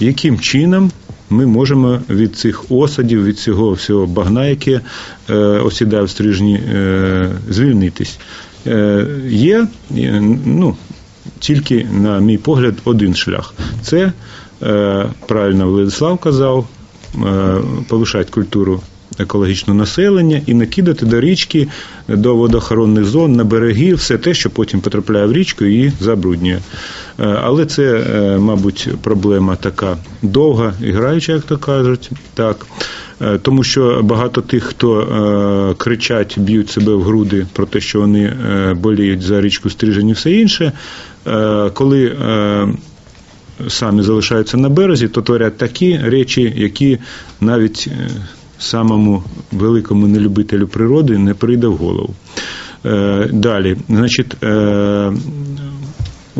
Яким чином ми можемо від цих осадів, від цього всього багна, яке е, осідає в стрижні, е, звільнитись? Е, є е, ну, тільки, на мій погляд, один шлях. Це е, правильно Владислав казав, е, повишати культуру екологічного населення і накидати до річки, до водоохоронних зон, на береги, все те, що потім потрапляє в річку і забруднює. Е, Але це, е, мабуть, проблема така довга і граюча, як то кажуть. Так. Е, Тому що багато тих, хто кричать, б'ють себе в груди про те, що вони боліють за річку Стрижень і все інше, коли самі залишаються на березі, то творять такі речі, які навіть самому великому нелюбителю природи не прийде в голову. Е, Далі, значить, е,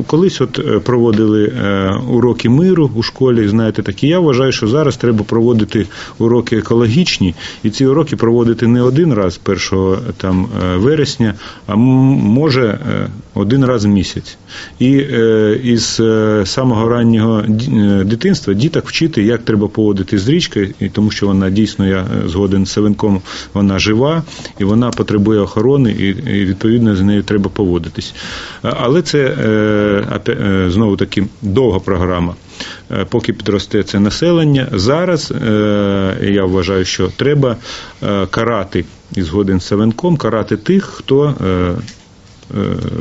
Колись от е, проводили е, уроки миру у школі, знаєте, такі. Я вважаю, що зараз треба проводити уроки екологічні, і ці уроки проводити не один раз 1 там, е, вересня, а може один раз в місяць. І із самого раннього дитинства діток вчити, як треба поводити з річкою, тому що вона дійсно, я згоден з Савенком, вона жива і вона потребує охорони, і, відповідно з нею треба поводитись. Але це знову таки довга програма. Е, Поки підросте це населення. Зараз е, я вважаю, що треба е, карати і згоден з Савенком, карати тих, хто е, е,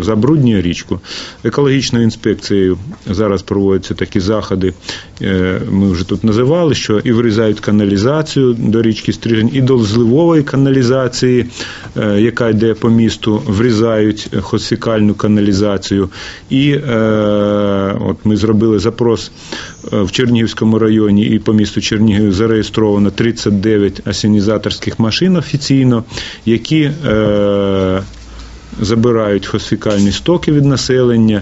забруднює річку. Екологічною інспекцією зараз проводяться такі заходи. е, Ми вже тут називали, що і вирізають каналізацію до річки Стрижень, і до зливової каналізації, е, яка йде по місту, врізають хосфікальну каналізацію. І е, от ми зробили запрос е, в Чернігівському районі і по місту Чернігів зареєстровано 39 асенізаторських машин офіційно, які е, забирають фосфікальні стоки від населення.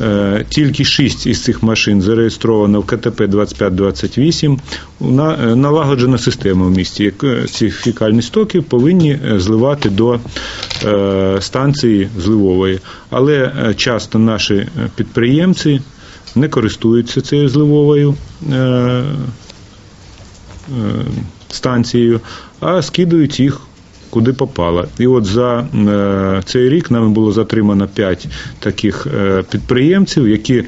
Е, Тільки шість із цих машин зареєстровано в КТП 2528. На- е, Налагоджена система в місті. е, Ці фекальні стоки повинні зливати до станції зливової. Але часто наші підприємці не користуються цією зливовою. станцією, а скидують їх куди попало. І от за е, цей рік нами було затримано 5 таких е, підприємців, які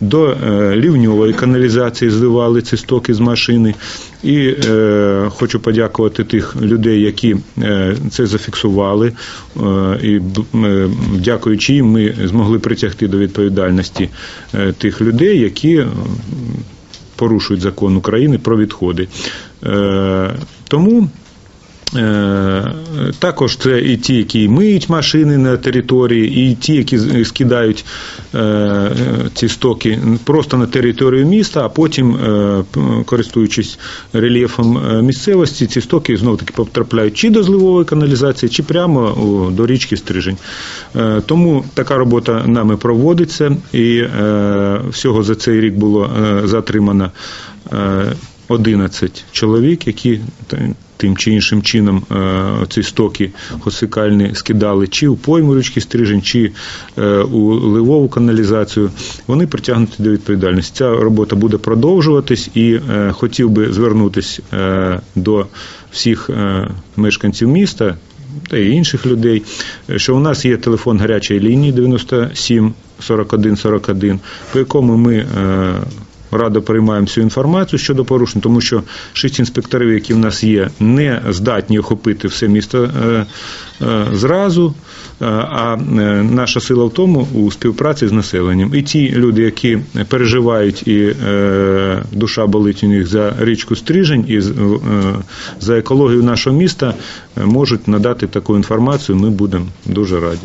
до е, лівньової каналізації зливали ці стоки з машини. І е, хочу подякувати тих людей, які це зафіксували. І дякуючи їм, ми змогли притягти до відповідальності тих людей, які порушують закон України про відходи. Тому Також це і ті, які миють машини на території, і ті, які скидають е, е, ці стоки просто на територію міста, а потім, е, користуючись рельєфом е, місцевості, ці стоки знову таки потрапляють чи до зливової каналізації, чи прямо до річки Стрижень. Е, Тому така робота нами проводиться, і е, всього за цей рік було е, затримано е, 11 чоловік, які тим чи іншим чином е, ці стоки хосикальні скидали чи у пойму річки Стрижень, чи е, у ливову каналізацію, вони притягнуті до відповідальності. Ця робота буде продовжуватись і е, хотів би звернутися до всіх мешканців міста. Та й інших людей, що у нас є телефон гарячої лінії 97 41 41, по якому ми радо приймаємо всю інформацію щодо порушень, тому що шість інспекторів, які в нас є, не здатні охопити все місто е, е, зразу. Е, А наша сила в тому у співпраці з населенням. І ті люди, які переживають і душа болить у них за річку Стрижень і за екологію нашого міста, можуть надати таку інформацію. Ми будемо дуже раді.